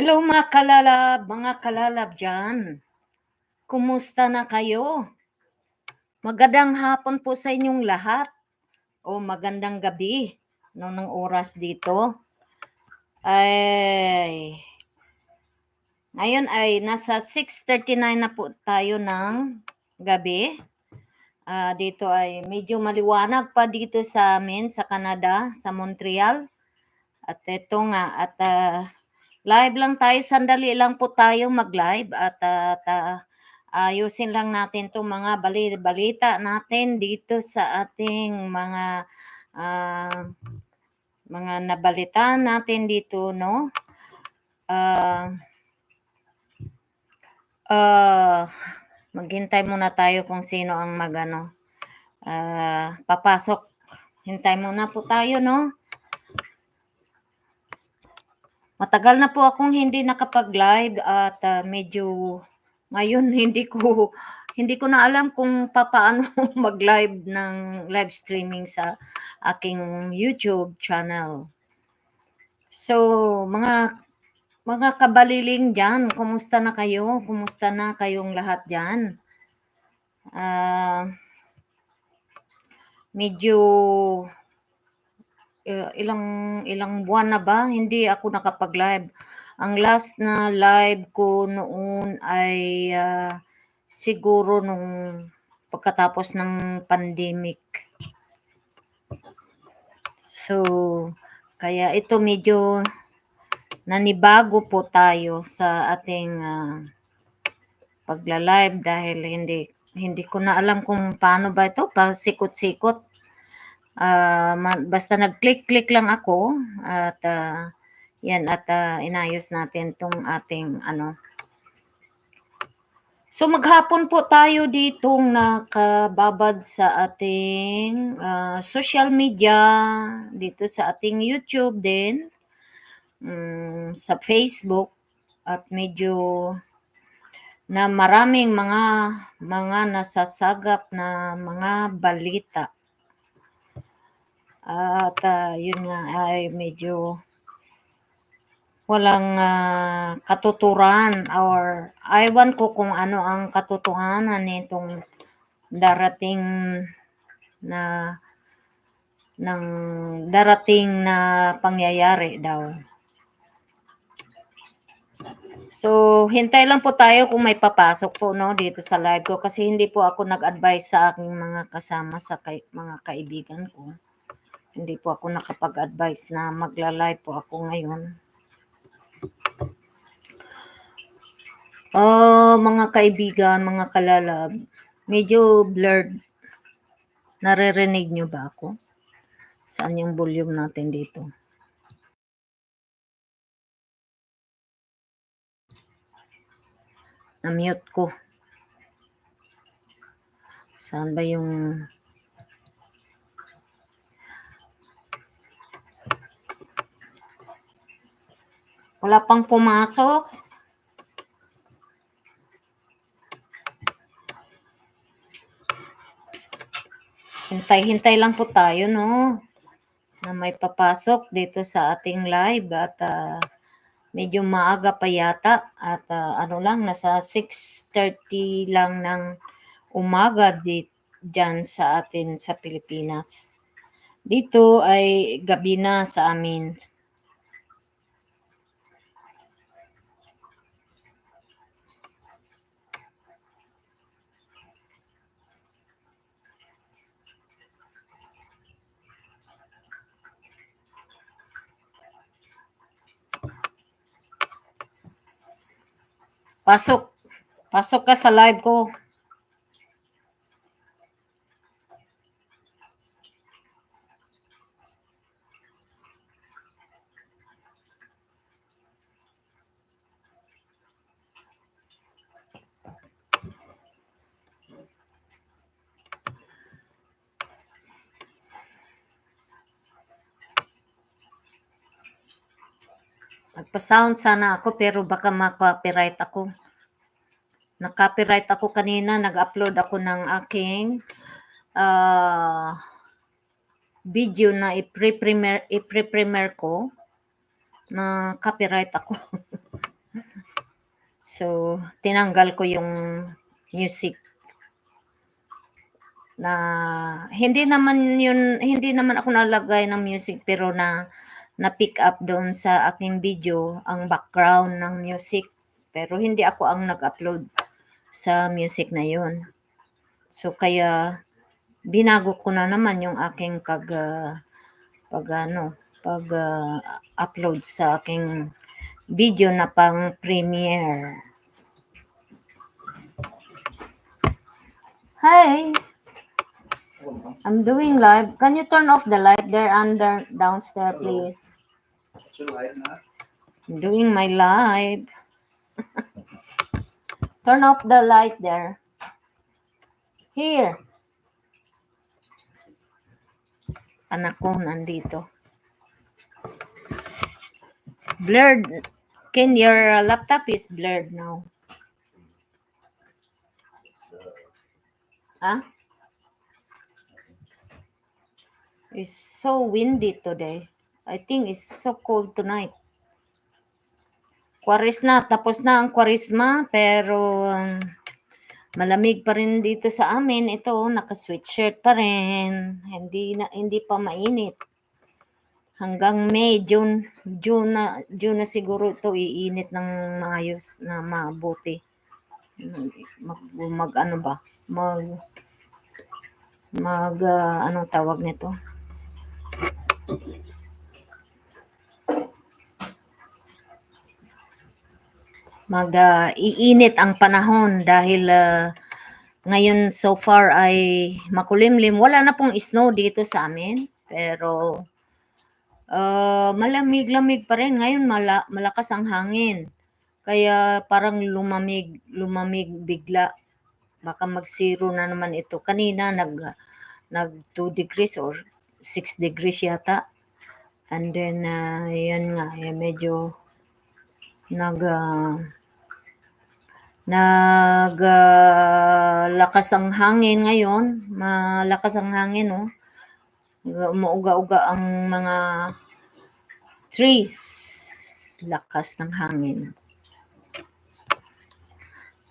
Hello mga kalalab, mga kalalab dyan. Kumusta na kayo? Magandang hapon po sa inyong lahat o magandang gabi no ng oras dito. Ay ngayon ay nasa 6:39 na po tayo ng gabi. Ah, dito ay medyo maliwanag pa dito sa amin sa Canada, sa Montreal. At ito nga at ah, live lang tayo, sandali lang po tayo mag-live at at ah, ayusin lang natin 'tong mga bali balita natin dito sa ating mga ah, mga nabalitaan natin dito, no? Ah ah, maghintay muna tayo kung sino ang magano ah, papasok. Hintay muna po tayo, no? Matagal na po akong hindi nakapag-live at ah, medyo ngayon hindi ko hindi ko na alam kung papaano mag-live ng live streaming sa aking YouTube channel. So, mga mga kabaliling diyan, kumusta na kayo? Kumusta na kayong lahat diyan? Ah medyo eh, ilang ilang buwan na ba hindi ako nakapag-live. Ang last na live ko noon ay ah, siguro nung pagkatapos ng pandemic. So, kaya ito medyo nanibago po tayo sa ating ah, pagla-live dahil hindi hindi ko na alam kung paano ba ito, pasikot-sikot. Ma- basta nag-click-click lang ako at ah, yan at ah, inayos natin tong ating ano. So maghapon po tayo ditong nakababad sa ating ah, social media, dito sa ating YouTube din, mm, sa Facebook at medyo na maraming mga mga nasasagap na mga balita. At ah, yun nga ay medyo walang ah, katuturan or aywan ko kung ano ang katotohanan nitong darating na ng darating na pangyayari daw. So, hintay lang po tayo kung may papasok po no dito sa live ko kasi hindi po ako nag-advise sa aking mga kasama sa kay, mga kaibigan ko. Hindi po ako nakapag-advise na magla-live po ako ngayon. Oh, mga kaibigan, mga kalalab, medyo blurred. Naririnig nyo ba ako? Saan yung volume natin dito? Na-mute ko. Saan ba yung... Wala pang pumasok. Hintay-hintay lang po tayo, no? Na may papasok dito sa ating live at ah, medyo maaga pa yata at ah, ano lang, nasa 6.30 lang ng umaga di, dyan sa atin sa Pilipinas. Dito ay gabi na sa amin. Pasok. Pasok ka sa live ko. Nagpa-sound sana ako pero baka ma-copyright ako. Na-copyright ako kanina, nag-upload ako ng aking ah, video na i-pre-premiere i-pre-premiere ko na copyright ako. So, tinanggal ko yung music na hindi naman yun, hindi naman ako nalagay ng music pero na na pick up doon sa aking video ang background ng music. Pero hindi ako ang nag-upload sa music na yun. So, kaya binago ko na naman yung aking pag ah, pag ano, pag ah, upload sa aking video na pang premiere. Hi, I'm doing live. Can you turn off the light there under downstairs, please? I'm doing my live. turn off the light there. Here. Anak ko nandito. Blurred. Can your laptop is blurred now? Huh? It's so windy today. I think it's so cold tonight. Kwaris na, tapos na ang kwarisma, pero um, malamig pa rin dito sa amin. Ito, naka-sweatshirt pa rin. Hindi na hindi pa mainit. Hanggang May, June, June na, June na siguro ito iinit ng maayos na mabuti. Mag, mag ano ba? Mag mag ah, anong tawag nito? Mag ah, iinit ang panahon dahil ah, ngayon so far ay makulimlim. Wala na pong snow dito sa amin, pero ah, malamig-lamig pa rin. Ngayon mala, malakas ang hangin. Kaya parang lumamig, lumamig bigla. Baka mag-zero na naman ito. Kanina nag nag 2 degrees or 6 degrees yata. And then ah, yan nga, eh, medyo nag ah, nag ah, lakas ang hangin ngayon. Malakas ang hangin, oh. Ga- Umuuga-uga ang mga trees. Lakas ng hangin.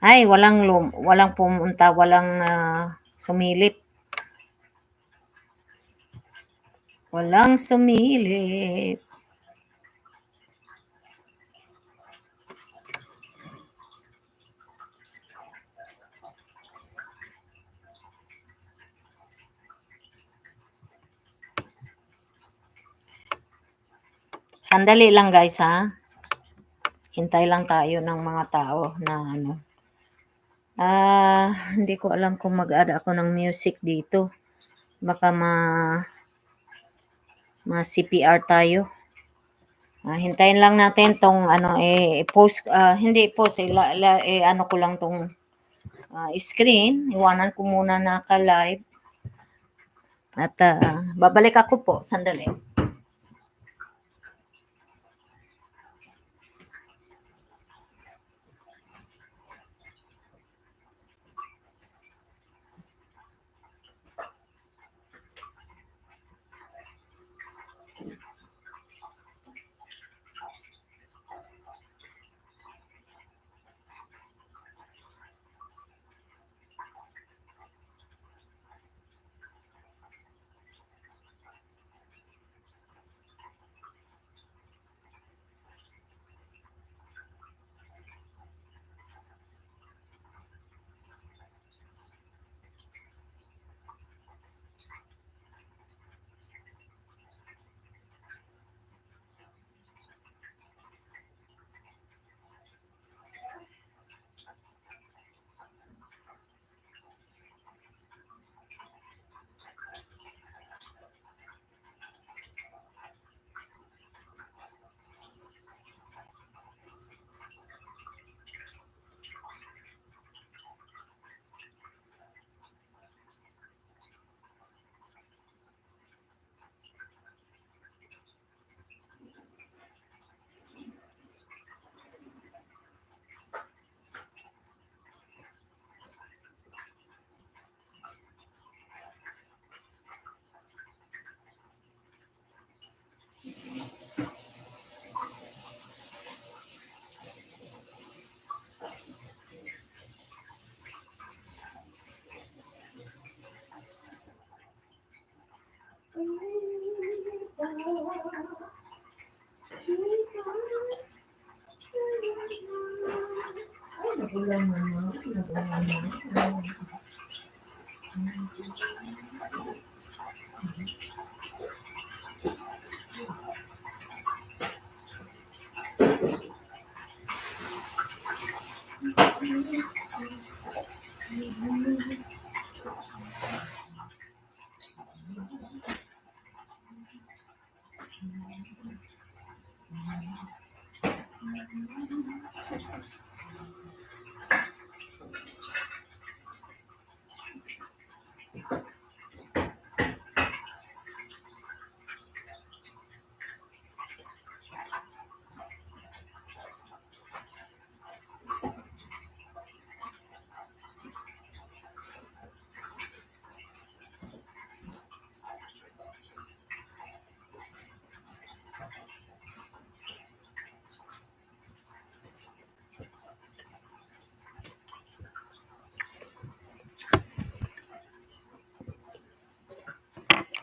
Ay, walang lum, walang pumunta, walang ah, sumilip. Walang sumilip. Sandali lang guys ha. Hintay lang tayo ng mga tao na ano. Ah, hindi ko alam kung mag-add ako ng music dito. Baka ma ma CPR tayo. Ah, hintayin lang natin tong ano eh post ah, hindi post eh, la, la- eh, ano ko lang tong ah, screen. Iwanan ko muna naka-live. At ah, babalik ako po sandali. Mm-hmm.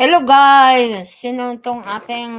Hello guys! Sino tong ating